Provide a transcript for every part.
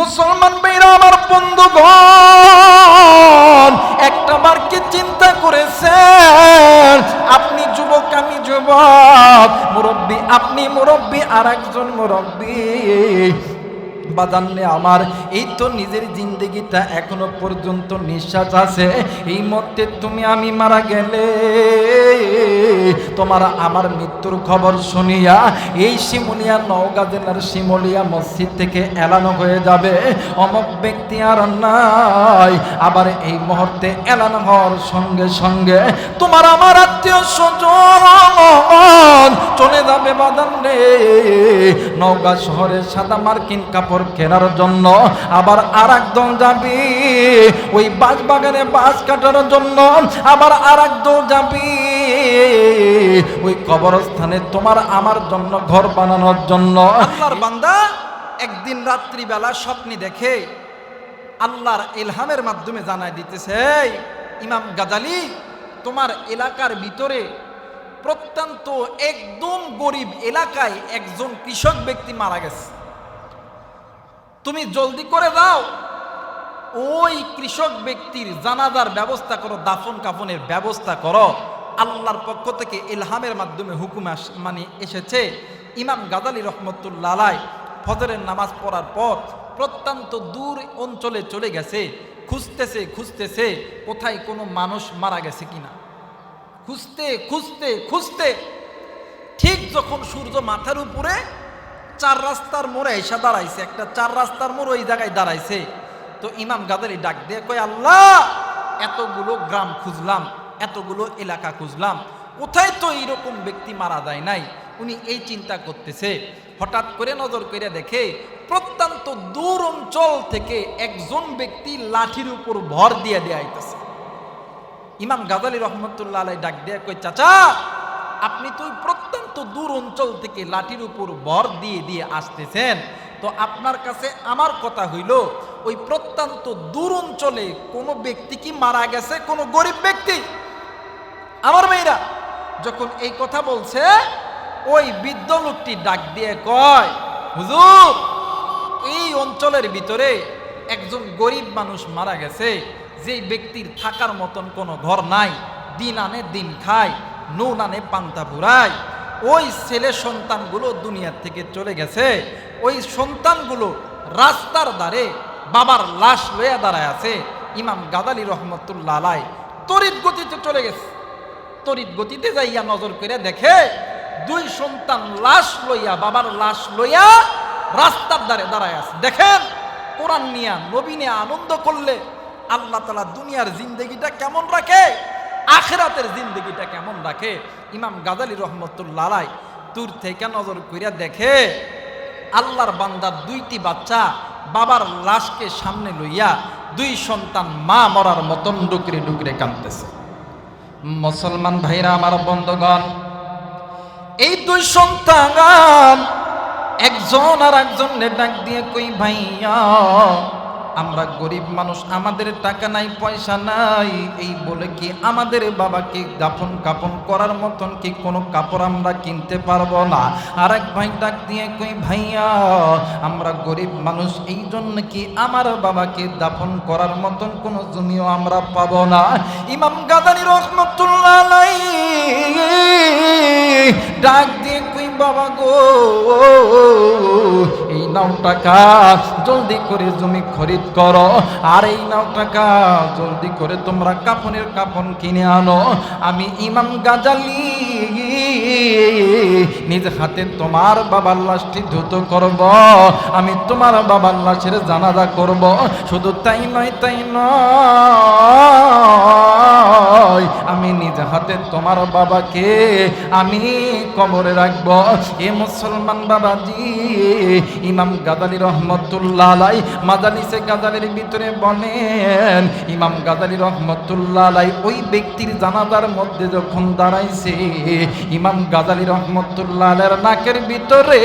মুসলমান ভাইরা, আমার বন্ধুগণ, একটা বারকে চিন্তা করেছেন, আপনি যুবক, আমি যুবক, মুরব্বী, আপনি মুরব্বী আর একজন মুরব্বী। বাজানলে আমার, এই তো নিজের জিন্দগিটা এখনও পর্যন্ত নিঃশ্বাস আছে। এই মধ্যে তুমি আমি মারা গেলে, তোমার আমার মৃত্যুর খবর শুনিয়া এই শিমুলিয়া নওগাঁ জেলার শিমুলিয়া মসজিদ থেকে এলানো হয়ে যাবে। অমক ব্যক্তি আর নাই, আবার এই মুহূর্তে এলানো হওয়ার সঙ্গে সঙ্গে তোমার আমার আত্মীয় স্বজন চলে যাবে বাদান রে। নওগাঁ শহরে সাদা মার্কিন কাপড় কেনার জন্য আবার আর একদল যাবি। ওই বাঁশ বাগানে বাঁশ কাটার জন্য আবার আর একদল যাবি। ওই কবরস্থানে তোমার আমার জন্য ঘর বানানোর জন্য। আল্লাহর বান্দা একদিন রাত্রিবেলা স্বপ্নে দেখে আল্লাহর ইলহামের মাধ্যমে জানাই দিতেছে "এই, ইমাম গাজালি তোমার এলাকার ভিতরে প্রত্যন্ত একদম গরিব এলাকায় একজন কৃষক ব্যক্তি মারা গেছে। তুমি জলদি করে দাও। ওই কৃষক ব্যক্তির জানাজার ব্যবস্থা করো, দাফন কাফনের ব্যবস্থা করো। আল্লাহর পক্ষ থেকে ইলহামের মাধ্যমে হুকুম মানে এসেছে। ইমাম গাজালি রহমতুল্লাহ ফজরের নামাজ পড়ার পর প্রত্যন্ত দূর অঞ্চলে চলে গেছে। খুঁজতেছে খুঁজতেছে, কোথায় কোনো মানুষ মারা গেছে কিনা। খুঁজতে খুঁজতে খুঁজতে ঠিক যখন সূর্য মাথার উপরে চার রাস্তার মোড়ে এসে দাঁড়াইছে, একটা চার রাস্তার মোড় ওই জায়গায় দাঁড়াইছে। তো ইমাম গাদারি ডাক দিয়ে কয়, আল্লাহ, এতগুলো গ্রাম খুঁজলাম, এতগুলো এলাকা খুঁজলাম, কোথায় তো এইরকম ব্যক্তি মারা যায় নাই? উনি এই চিন্তা করতেছে। হঠাৎ করে নজর করে দেখে, প্রত্যন্ত দূর অঞ্চল থেকে একজন ব্যক্তি লাঠির উপর ভর দিয়ে দেয়া ইমাম গাজালি রহমতুল্লাহ আলাই ডাক দিয়ে কই চাচা আপনি তো প্রত্যন্ত দূর অঞ্চল থেকে লাঠির উপর ভর দিয়ে দিয়ে আসতেছেন। তো আপনার কাছে আমার কথা হইল, ওই প্রত্যন্ত দূর অঞ্চলে কোনো ব্যক্তি কি মারা গেছে? কোনো গরিব ব্যক্তি? আমার মেয়েরা, যখন এই কথা বলছে, ওই বৃদ্ধ লোকটি ডাক দিয়ে কয়, হুজুর, এই অঞ্চলের ভিতরে একজন গরিব মানুষ মারা গেছে। যে ব্যক্তির থাকার মতন কোনো ঘর নাই। দিন আনে দিন খায়। নুন আনে পান্তা পুরায় ওই ছেলে সন্তানগুলো দুনিয়ার থেকে চলে গেছে। ওই সন্তানগুলো রাস্তার ধারে বাবার লাশ লইয়া দাঁড়ায় আছে। ইমাম গাদালি রহমতুল্লাহ আলাই তড়িৎ গতিতে চলে গেছে। তড়িৎ গতিতে যাইয়া নজর করে দেখে দুই সন্তান লাশ লইয়া, বাবার লাশ লইয়া রাস্তার ধারে দাঁড়ায় আছে। দেখেন, কোরআন নিয়া নবীনে আনন্দ করলে আল্লাহ তালা দুনিয়ার জিন্দগিটা কেমন রাখে? আখেরাতের জিন্দগিটা কেমন রাখে? ইমাম গাজালি রহমতুল্লাহ দূর থেকে নজর করিয়া দেখে, আল্লাহর বান্দার দুইটি বাচ্চা বাবার লাশকে সামনে লইয়া দুই সন্তান মা মরার মতন ডুকরে ডুকরে কাঁদতেছে। মুসলমান ভাইরা, আমার বন্ধগণ, এই দুই সন্তান একজন আর একজন ডাক দিয়ে কই ভাইয়া আমরা গরিব মানুষ, আমাদের টাকা নাই, পয়সা নাই। এই বলে কি আমাদের বাবাকে দাফন কাপন করার মতন কি কোনো কাপড় আমরা কিনতে পারব না? আর এক ভাই ডাক দিয়ে কই ভাইয়া, আমরা গরিব মানুষ, এই জন্য কি আমার বাবাকে দাফন করার মতন কোনো জমিও আমরা পাবো না? ইমাম গাদানি রহমতুল্লাহ ডাক দিয়ে কই বাবা গো, এই নাও টাকা জলদি করে জমি খরিদ করো। আর এই নাও টাকা জলদি করে তোমরা কাপনের কাপন কিনে আনো। আমি ইমাম গাজালি, নিজ হাতে তোমার বাবার লাশটি ধুত করব। আমি তোমার বাবার লাশের জানাজা করব। শুধু তাই নয় তাই নয়। আমি নিজ হাতে তোমার বাবাকে আমি কবরে রাখব। এ মুসলমান বাবাজি, ইমাম গাদালি রহমতুল্লাহ মাদালিসে গাদালির ভিতরে বলেন, ইমাম গাদালি রহমতুল্লাহ ওই ব্যক্তির জানাজার মধ্যে যখন দাঁড়াইছে, ইমাম গাদালি রহমতুল্লাহ নাকের ভিতরে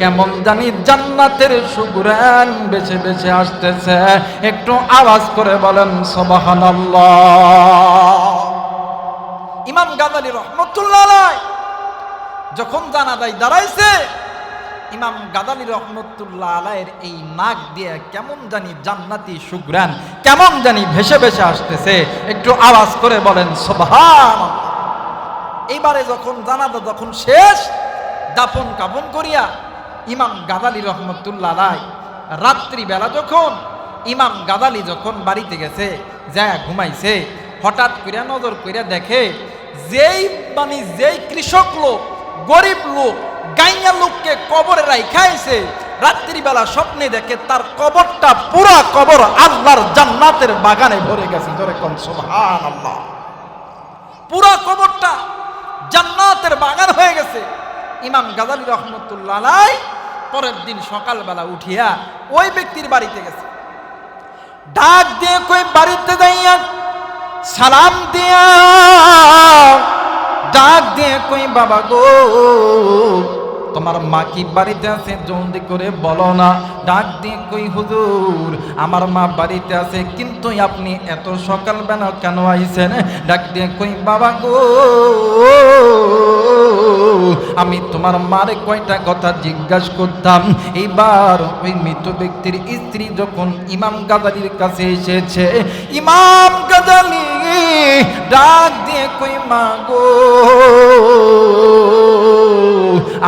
কেমন জানি জান্নাতের সুগুরান বেছে বেছে আসতেছে। একটু আওয়াজ করে বলেন, সবাহানাল্লাহ। ইমাম গাজালি রহমতুল্লাহ যখন জানাজায় দাঁড়াইছে, ইমাম গাদালি রহমতুল্লাহ আলাইয়ের এই নাক দিয়ে কেমন জানি জান্নাতি সুগ্রান কেমন জানি ভেসে ভেসে আসতেছে, একটু আওয়াজ করে বলেন সোভান এইবারে যখন জানাজা যখন শেষ, দাপন কাপন করিয়া ইমাম গাদালি রহমতুল্লাহ আলাই রাত্রিবেলা যখন ইমাম গাদালি যখন বাড়িতে গেছে যা ঘুমাইছে, হঠাৎ করিয়া নজর করিয়া দেখে যেই মানে যেই কৃষক লোক, গরিব লোক, গাইয়া লোককে কবরে রাইখাইছে রাত্রিবেলা স্বপ্নে দেখে তার কবরটা পুরা কবর আল্লাহর জান্নাতের বাগানে ভরে গেছে। ধরে কোন সুবহান আল্লাহ পুরা কবরটা জান্নাতের বাগান হয়ে গেছে। ইমাম গাজালি রহমতুল্লাহ পরের দিন সকালবেলা উঠিয়া ওই ব্যক্তির বাড়িতে গেছে। ডাক দিয়ে কই বাড়িতে যাইয়া সালাম দিয়া ডাক দিয়ে কই বাবা গো? তোমার মা কি বাড়িতে আছে? জলদি করে বলো না। ডাক দিয়ে কই, হুজুর, আমার মা বাড়িতে আছে, কিন্তু আপনি এত সকালবেলা কেন আইছেন? ডাক দিয়ে কই, বাবা গো, আমি তোমার মারে কয়টা কথা জিজ্ঞাসা করতাম। এইবার ওই মৃত ব্যক্তির স্ত্রী যখন ইমাম গাজালির কাছে এসেছে, ইমাম গাজালি ডাক দিয়ে কই, মা গো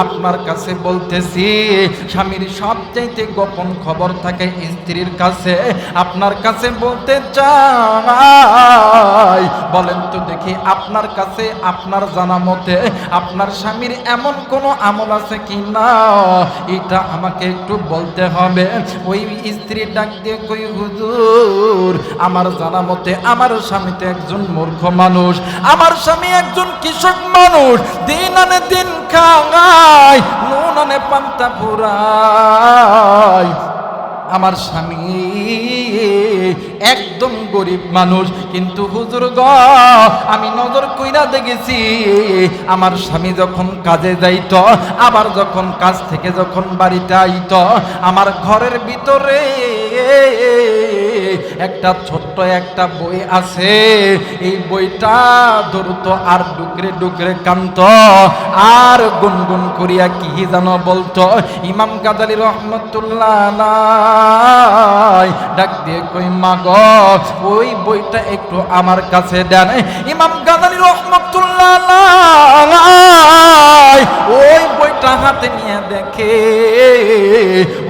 আপনার কাছে বলতেছি, স্বামীর সবচাইতে গোপন খবর থাকে স্ত্রীর কাছে। আপনার কাছে বলতে চাই, বলেন তো দেখি আপনার কাছে, আপনার জানা মতে আপনার স্বামীর এমন কোনো আমল আছে কি না এটা আমাকে একটু বলতে হবে। ওই স্ত্রী ডাক দিয়ে কই, হুজুর, আমার জানা মতে আমার স্বামী তো একজন মূর্খ মানুষ। আমার স্বামী একজন কৃষক মানুষ। দিন আনে দিন খায় নুন পান্তা পুরাই। আমার স্বামী গরিব মানুষ, কিন্তু হুজুর গ, আমি নজর কইরা দেখেছি, আমার স্বামী যখন কাজে যাইত, আবার যখন কাজ থেকে যখন বাড়িতে আইত, আমার ঘরের ভিতরে একটা ছোট্ট একটা বই আছে। এই বইটা ধরতো আর ডুকরে ডুকরে কান্ত, আর গুনগুন করিয়া কি যেন বলতো। ইমাম গাদালি রহমতুল্লাহ ডাক দিয়ে কই মাগ ওই বইটা একটু আমার কাছে দেন। ইমাম গাদালি রহমতুল্লাহ ওই বইটা হাতে নিয়ে দেখে,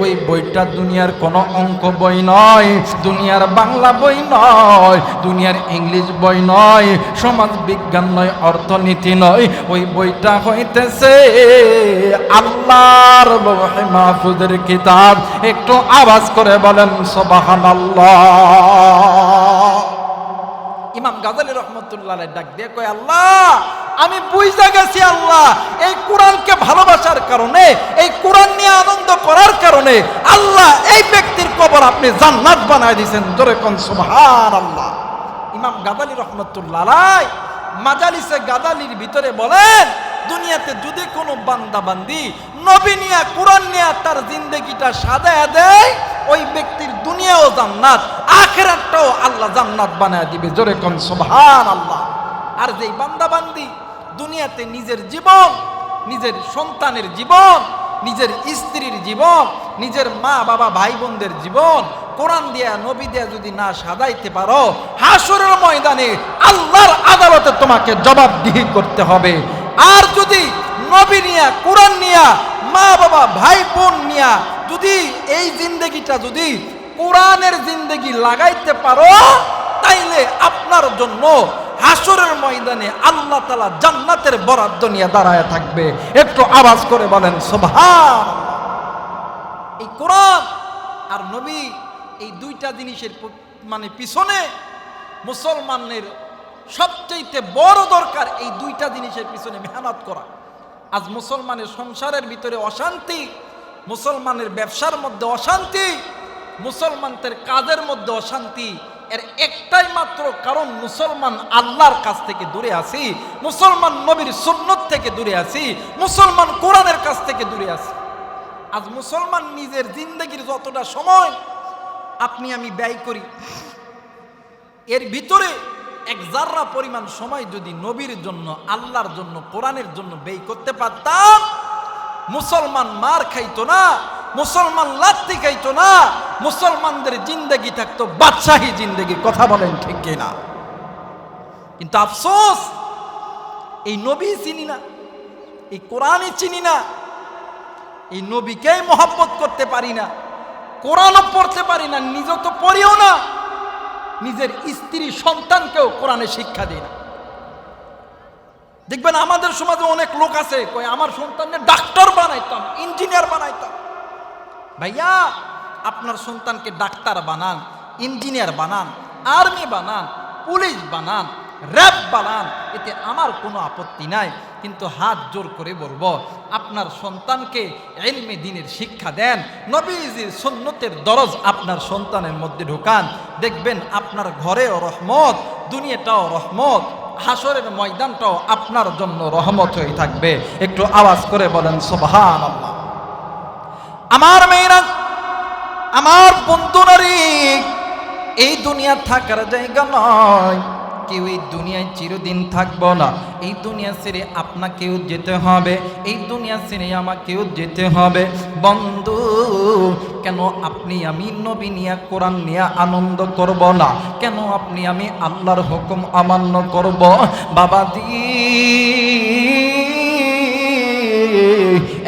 ওই বইটা দুনিয়ার কোনো অঙ্ক বই নয়, দুনিয়ার বাংলা বই নয়, দুনিয়ার ইংলিশ বই নয়, সমাজ বিজ্ঞান নয়, অর্থনীতি নয়। ওই বইটা হইতেছে আল্লাহর লৌহে মাহফুজের কিতাব। একটু আওয়াজ করে বলেন সবাহান ইমাম গাজালি রহমতুল্লাহ ডাক দিয়ে কয়, আল্লাহ, আমি বুঝতে গেছি আল্লাহ, এই কোরআনকে ভালোবাসার কারণে, এই কোরআন নিয়ে আনন্দ করার কারণে আল্লাহ এই ব্যক্তির কবর আপনি জান্নাত বানায় দিয়েছেন। জোরে কোন সুবহান আল্লাহ ইমাম গাদালি রহমতুল্লাহ মাজালিসে গাদালির ভিতরে বলেন, দুনিয়াতে যদি কোনো বান্দা বান্দি নবী নিয়া, কোরআন নিয়া তার জিন্দগিটা সাজায় দেয়, ওই ব্যক্তির দুনিয়াও জান্নাত আখেরাতটাও আল্লাহ জান্নাত বানায় দিবে। জোরে কোন সুবহান আল্লাহ আর যেই বান্দা বান্দি দুনিয়াতে নিজের জীবন, নিজের সন্তানের জীবন, নিজের স্ত্রীর জীবন, নিজের মা, বাবা ভাই বোনদের জীবন, কোরআন দিয়া, নবী দিয়া যদি না সাজাইতে পারো হাসরের ময়দানে আল্লাহর আদালতে তোমাকে জবাবদিহি করতে হবে। আর যদি নবী নিয়া, কোরআন নিয়া, মা, বাবা ভাই বোন নিয়া, যদি এই জিন্দগিটা যদি কোরআনের জিন্দগি লাগাইতে পারো, তাইলে আপনার জন্য হাসরের ময়দানে আল্লাহ তালা জান্নাতের বরাদ্দ নিয়ে দাঁড়ায় থাকবে। একটু আওয়াজ করে বলেন সোভান এই কোরআন আর নবী এই দুইটা জিনিসের মানে পিছনে মুসলমানের সবচেয়ে বড় দরকার এই দুইটা জিনিসের পিছনে মেহনত করা। আজ মুসলমানের সংসারের ভিতরে অশান্তি, মুসলমানের ব্যবসার মধ্যে অশান্তি মুসলমানদের কাজের মধ্যে অশান্তি, এর একটাই মাত্র কারণ মুসলমান আল্লাহর কাছ থেকে দূরে আছি, মুসলমান নবীর সুন্নত থেকে দূরে আছি, মুসলমান কোরআনের কাছ থেকে দূরে আছি। আজ মুসলমান নিজের জিন্দগির যতটা সময় আপনি আমি ব্যয় করি, এর ভিতরে এক জাররা পরিমাণ সময় যদি নবীর জন্য, আল্লাহর জন্য, কোরআনের জন্য ব্যয় করতে পারতাম, মুসলমান মার খাইতো না। মুসলমান লাত্তি খাইতো না, মুসলমানদের জিন্দগি থাকতো বাদশাহী জিন্দগি, কথা বলেন ঠিক না কিন্তু আফসোস, এই নবী চিনি না, এই কোরআনই চিনি না, এই নবীকে মহাব্বত করতে পারি না, কোরআনও পড়তে পারি না নিজে তো পড়িও না, নিজের স্ত্রী সন্তানকেও কোরআনে শিক্ষা দিই না। দেখবেন আমাদের সমাজে অনেক লোক আছে কই আমার সন্তানকে ডাক্তার বানাইতাম, ইঞ্জিনিয়ার বানাইতাম। ভাইয়া, আপনার সন্তানকে ডাক্তার বানান, ইঞ্জিনিয়ার বানান, আর্মি বানান, পুলিশ বানান, র্যাব বানান, এতে আমার কোনো আপত্তি নাই। কিন্তু হাত জোর করে বলব, আপনার সন্তানকে এলমে দিনের শিক্ষা দেন, নবীজির সুন্নতের দরজ আপনার সন্তানের মধ্যে ঢোকান। দেখবেন আপনার ঘরেও রহমত, দুনিয়াটাও রহমত, হাসরের ময়দানটাও আপনার জন্য রহমত হয়ে থাকবে। একটু আওয়াজ করে বলেন সোবাহান আল্লাহ আমার মেয়েরা, আমার বন্ধু নারী এই দুনিয়া থাকার জায়গা নয়। কেউ এই দুনিয়ায় চিরদিন থাকব না। এই দুনিয়া ছেড়ে আপনাকেও যেতে হবে। এই দুনিয়া ছেড়ে আমাকেও যেতে হবে। বন্ধু, কেন আপনি আমি নবী নিয়া, কোরআন নিয়ে আনন্দ করব না? কেন আপনি আমি আল্লাহর হুকুম অমান্য করব? বাবা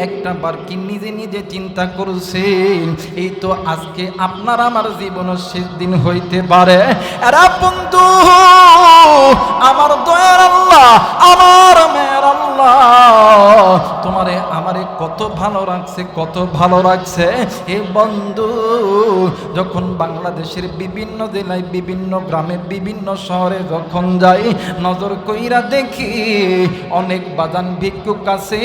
একটা বার কি নিজে নিজে চিন্তা করছেন? এই তো আজকে আপনার আমার জীবন শেষ দিন হইতে পারে। বন্ধু, আমার দয়ার আল্লাহ, আমার মেয়ের আল্লাহ। তোমারে আমারে কত ভালো রাখছে, কত ভালো রাখছে। এ বন্ধু, যখন বাংলাদেশের বিভিন্ন জেলায়, বিভিন্ন গ্রামে, বিভিন্ন শহরে যখন যাই, নজর কইরা দেখি, অনেক বাজান ভিক্ষুক আছে,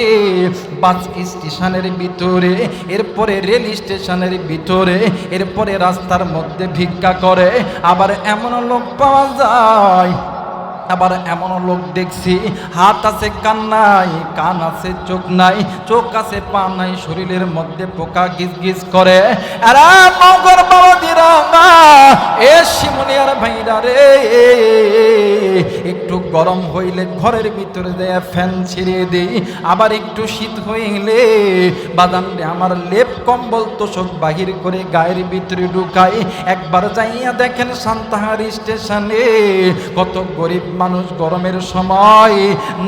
বাস স্টেশনের ভিতরে, এরপরে রেল স্টেশনের ভিতরে, এরপরে রাস্তার মধ্যে ভিক্ষা করে। আবার এমন লোক পাওয়া যায় আবার এমন লোক দেখছি, হাত আছে কান নাই, কান আছে চোখ নাই, চোখ আছে পা নাই, শরীরের মধ্যে পোকা গিজ গিজ করে এ শিমনিয়ার ভাইরা রে, একটু গরম হইলে ঘরের ভিতরে দেয়া ফ্যান ছিঁড়ে দেই, আবার একটু শীত হইলে বাদাম আমার লেপ কম্বল তোষক বাহির করে গায়ের ভিতরে ঢুকাই, একবার যাইয়া দেখেন সান্তাহার স্টেশনে কত গরিব মানুষ গরমের সময়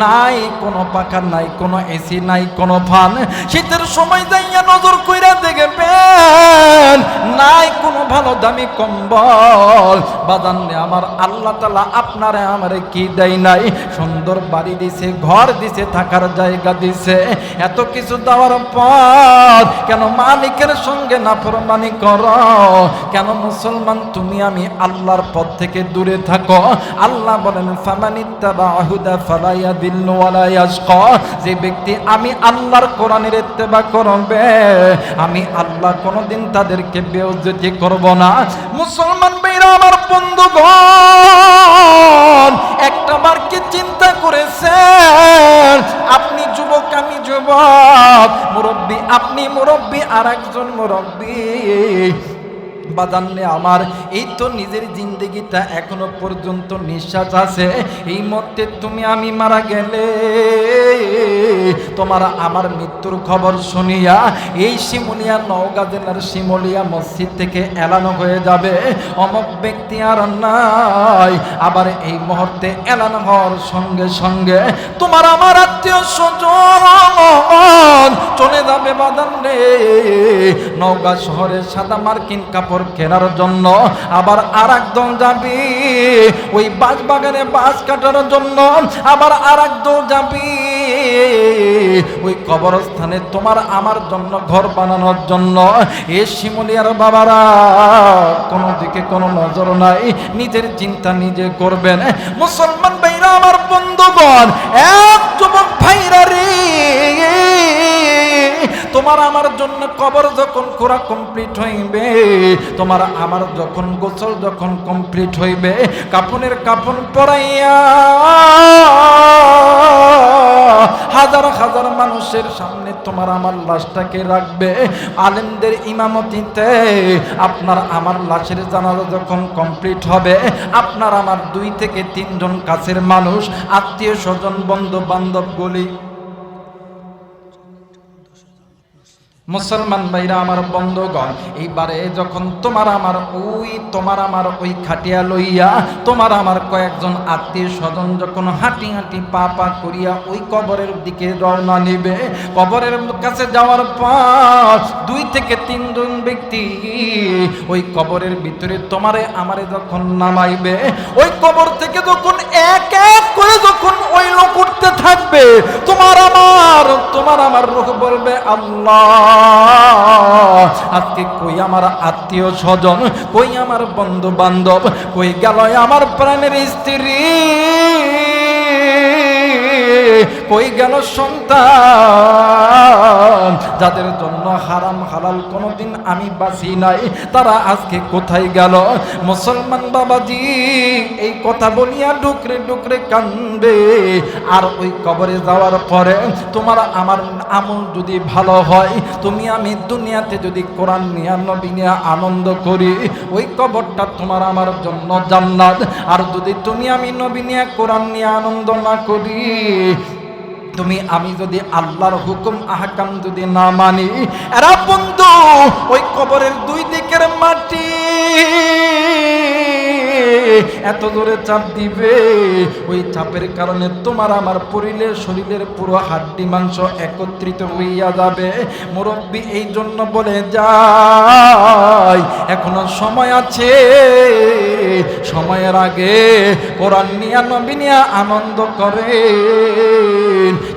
নাই, কোনো পাখা নাই, কোনো এসি নাই, কোনো ফান শীতের সময় যাইয়া নজর কইরা দেখবেন, নাই কোনো ভালো দামি কম্বল। বাদান আমার আল্লাহ তালা আপনারে আমারে কি দেয় নাই? সুন্দর বাড়ি দিছে, ঘর দিছে, থাকার জায়গা দিছে। এত কিছু দেওয়ার পর কেন মালিকের সঙ্গে নাফরমানি কর? কেন মুসলমান তুমি আমি আল্লাহর পথ থেকে দূরে থাকো? আল্লাহ বলেন যে ব্যক্তি আমি আল্লাহর কোরআনের ইত্তেবা করবে, আমি আল্লাহ কোনোদিন তাদেরকে বেউজ্জতি করব না। মুসলমান বেরা আমার বন্ধুগণ, একটা বার কি চিন্তা করেছেন? আপনি যুবক, আমি যুবক। মুরব্বী, আপনি মুরব্বী আর একজন মুরব্বী। বাদান্নে আমার, এই তো নিজের জিন্দগিটা এখনও পর্যন্ত নিঃশ্বাস আছে। এই মধ্যে তুমি আমি মারা গেলে, তোমার আমার মৃত্যুর খবর শুনিয়া এই শিমুলিয়া নওগাঁ জেলার শিমুলিয়া মসজিদ থেকে এলানো হয়ে যাবে। অমক ব্যক্তি আর নাই, আবার এই মুহূর্তে এলানো হওয়ার সঙ্গে সঙ্গে তোমার আমার আত্মীয় স্বজন চলে যাবে বাদান রে। নওগাঁ শহরে সাদা মার্কিন কাপড় কেনার জন্য আবার আর একদল যাবি। ওই বাঁশ বাগানে বাঁশ কাটার জন্য আবার আর একদল যাবি। ওই কবরস্থানে তোমার আমার জন্য ঘর বানানোর জন্য। এ শিমলিয়ার বাবারা, কোনো দিকে কোনো নজর নাই। নিজের চিন্তা নিজে করবেন। মুসলমান ভাইরা, আমার বন্ধুগণ এক তোমার আমার জন্য কবর যখন করা কমপ্লিট হইবে, তোমার আমার যখন গোসল যখন কমপ্লিট হইবে কাপনের কাপন পরাইয়া হাজার হাজার মানুষের সামনে তোমার আমার লাশটাকে রাখবে। আলেমদের ইমামতিতে আপনার আমার লাশের জানাজা যখন কমপ্লিট হবে, আপনার আমার দুই থেকে তিনজন কাছের মানুষ, আত্মীয় স্বজন বন্ধু বান্ধব গুলি মুসলমান ভাইরা আমার বন্ধগণ, এইবারে যখন তোমার আমার ওই, তোমার আমার ওই খাটিয়া লইয়া, তোমার আমার কয়েকজন আত্মীয় স্বজন যখন হাঁটি হাঁটি পা পা করিয়া ওই কবরের দিকে রওনা নিবে, কবরের কাছে যাওয়ার পর দুই থেকে তিনজন ব্যক্তি ওই কবরের ভিতরে তোমারে আমারে যখন নামাইবে, ওই কবর থেকে যখন এক এক করে যখন ওই লোক উঠতে থাকবে, তোমার আমার তোমার আমার রুখ বলবে, আল্লাহ, আজকে কই আমার আত্মীয় স্বজন, কই আমার বন্ধু বান্ধব কই গেল আমার প্রাণের স্ত্রী? কই গেল সন্তান। যাদের জন্য হারাম হালাল কোনোদিন আমি বাঁচি নাই, তারা আজকে কোথায় গেল? মুসলমান বাবাজি, এই কথা বলিয়া ডুকরে ডুকরে কান্দে। আর ওই কবরে যাওয়ার পরে তোমার আমার আমল যদি ভালো হয়, তুমি আমি দুনিয়াতে যদি কোরআন নিয়া, নবী নিয়া আনন্দ করি, ওই কবরটা তোমার আমার জন্য জান্নাত। আর যদি তুমি আমি নবী নিয়া, কোরআন নিয়ে আনন্দ না করি তুমি, আমি যদি আল্লাহর হুকুম, আহকাম যদি না মানি, এরা বন্ধু, ওই কবরের দুই দিকের মাটি। এত জোরে চাপ দিবে? ওই চাপের কারণে তোমার আমার পরিলে শরীরের পুরো হাড্ডি মাংস একত্রিত হইয়া যাবে। মুরব্বী এই জন্য বলে যায় এখনও সময় আছে। সময়ের আগে কোরআন নিয়া নবী নিয়া আনন্দ করে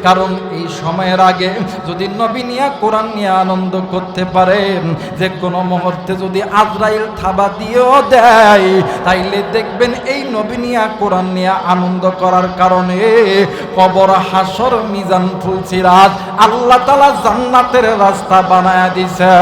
কারণ এই সময়ের আগে যদি নবী নিয়া কোরআন নিয়ে আনন্দ করতে পারেন, যে কোনো মুহূর্তে যদি আজরাইল থাবা দিয়েও দেয়, তাইলে দেখবেন এই নবী নিয়া কোরআন নিয়ে আনন্দ করার কারণে কবর, হাসর, মিজান, ফুলসিরাজ আল্লাহ তালা জান্নাতের রাস্তা বানায় দিছে।